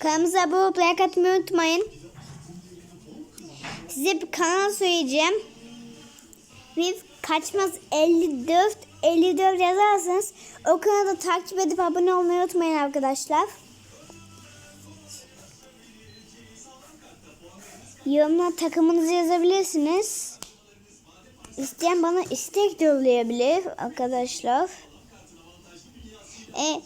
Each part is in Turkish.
Kanalımıza abone olup like atmayı unutmayın. Size bir kanal söyleyeceğim. Ve kaçmaz 54 54 yazarsanız o kanalı takip edip abone olmayı unutmayın arkadaşlar. Yorumlar takımınızı yazabilirsiniz. İsteyen bana istek de yollayabilir arkadaşlar. E,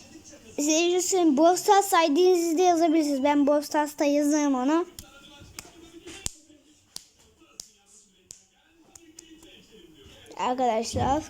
söyleyeyim Brawl Stars ID'nizi de yazabilirsiniz. Ben Brawl Stars'ta yazarım onu. Arkadaşlar.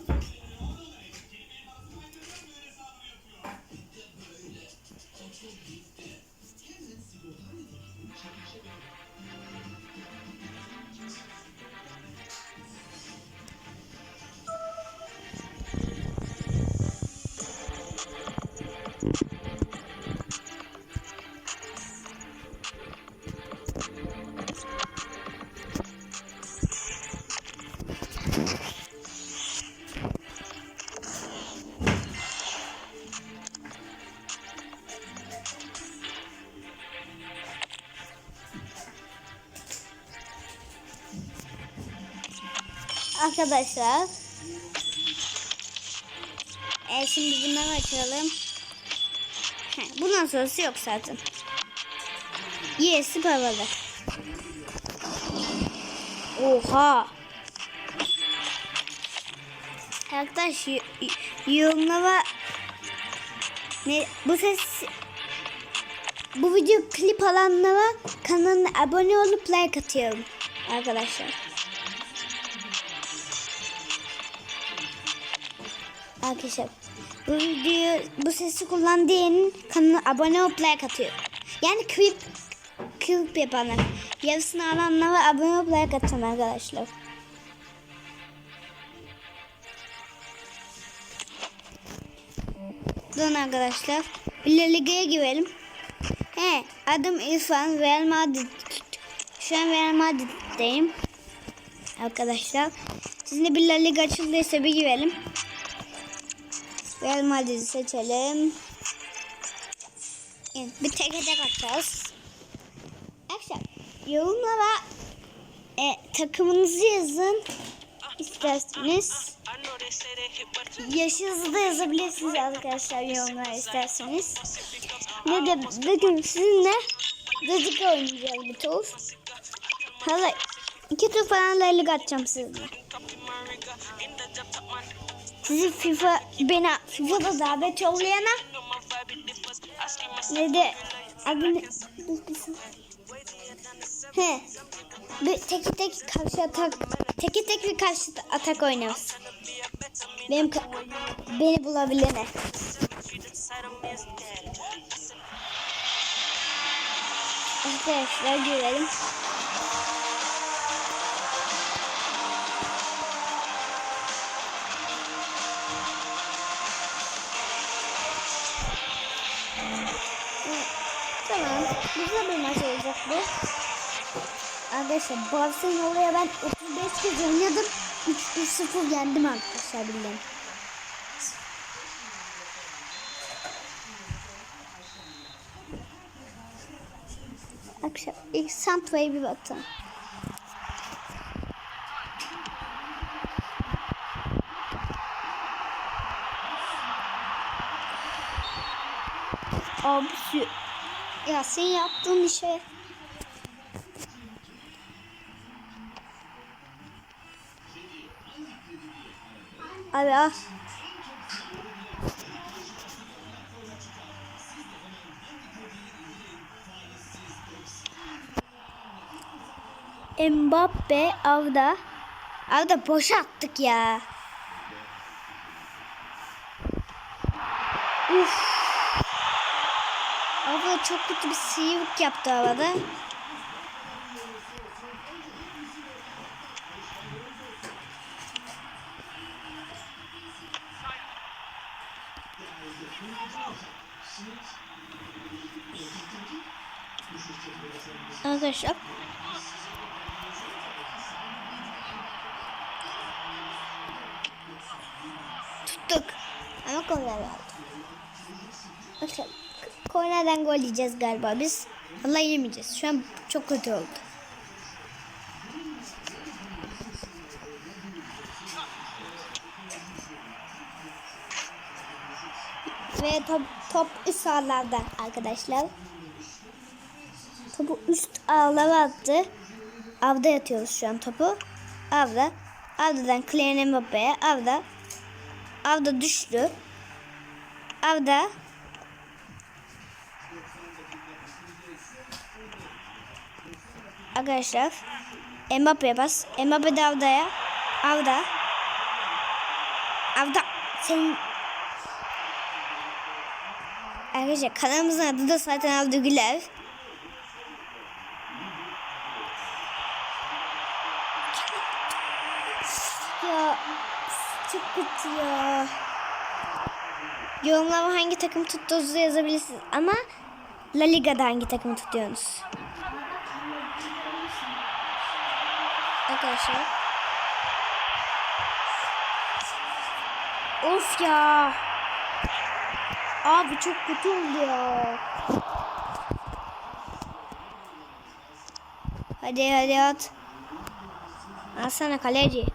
Arkadaşlar. E şimdi bunları açalım. Heh, bundan sonrası yok zaten. Yes, havalı. Oha. Arkadaş yorumlara ne bu ses bu video klip alanlara kanalına abone olup like atıyorum arkadaşlar. Arkadaşlar bu video bu sesi diyenin kanalına abone olup like atıyor. Yani klip klip yapanlar. Yarısını alanlara abone olup like atacağım arkadaşlar. Durun arkadaşlar. La Liga'ya girelim. He, adım İrfan. Real Madrid. Şu an Real Madrid'deyim. Arkadaşlar. Sizinle bir La Liga açıldıysa bir girelim. Real Madrid'i seçelim. Evet, bir tek tek atacağız. Arkadaşlar yorumlara e, takımınızı yazın isterseniz. Yaşınızı da yazabilirsiniz arkadaşlar yorumlara isterseniz. Ne de bugün sizinle Gazika oynayacağız bir tur. Hala iki tur falan La Liga atacağım sizinle. Sizi FIFA beni FIFA'da davet yollayana ne de He. Bir teki tek karşı atak teki tek bir karşı atak oynuyoruz. Benim beni bulabilene. Arkadaşlar görelim. Güzel bir maç olacak bu. Arkadaşlar Barcelona'ya ben 35 kez oynadım. 3-0 yendim arkadaşlar billahi. Arkadaşlar ilk Santra'ya bir bakalım. Abi şu- ya sen yaptığın işe Abi. Mbappe Avda. Avda boşa attık ya. Uf. Çok kötü bir sıyrık yaptı havada. Arkadaşlar. Tuttuk. Ama korner aldı. Arkadaşlar kornerden gol yiyeceğiz galiba biz. Vallahi yemeyeceğiz. Şu an çok kötü oldu. Ve top, top üst ağlarda arkadaşlar. Topu üst ağlara attı. Avda yatıyoruz şu an topu. Avda. Avda'dan Kylian Mbappe'ye. Avda. Avda düştü. Avda. Arkadaşlar. Mbappe'ye bas. Mbappe de Avda'ya. Avda. Avda. Senin Arkadaşlar kanalımızın adı da zaten Avda Güler. Ya çok kötü ya. Yorumlama hangi takım tuttuğunuzu yazabilirsiniz. Ama La Liga'da hangi takımı tutuyorsunuz? Arkadaşlar. Of ya. Abi çok kötü oldu ya. Hadi hadi at. Alsana kaleci.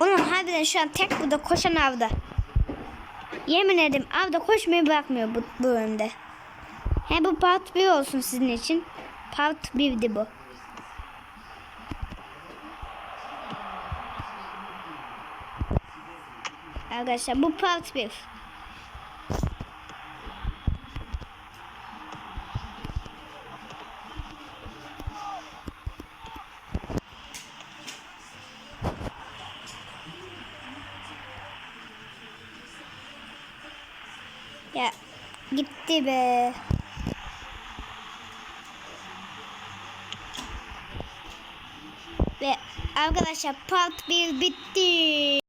Oğlum harbiden şu an tek burada koşan avda. Yemin ederim avda koşmayı bırakmıyor bu, bu önde. He bu part 1 olsun sizin için. Part 1'di bu. Arkadaşlar bu part 1. Ya gitti be. Ve arkadaşlar part 1 bitti.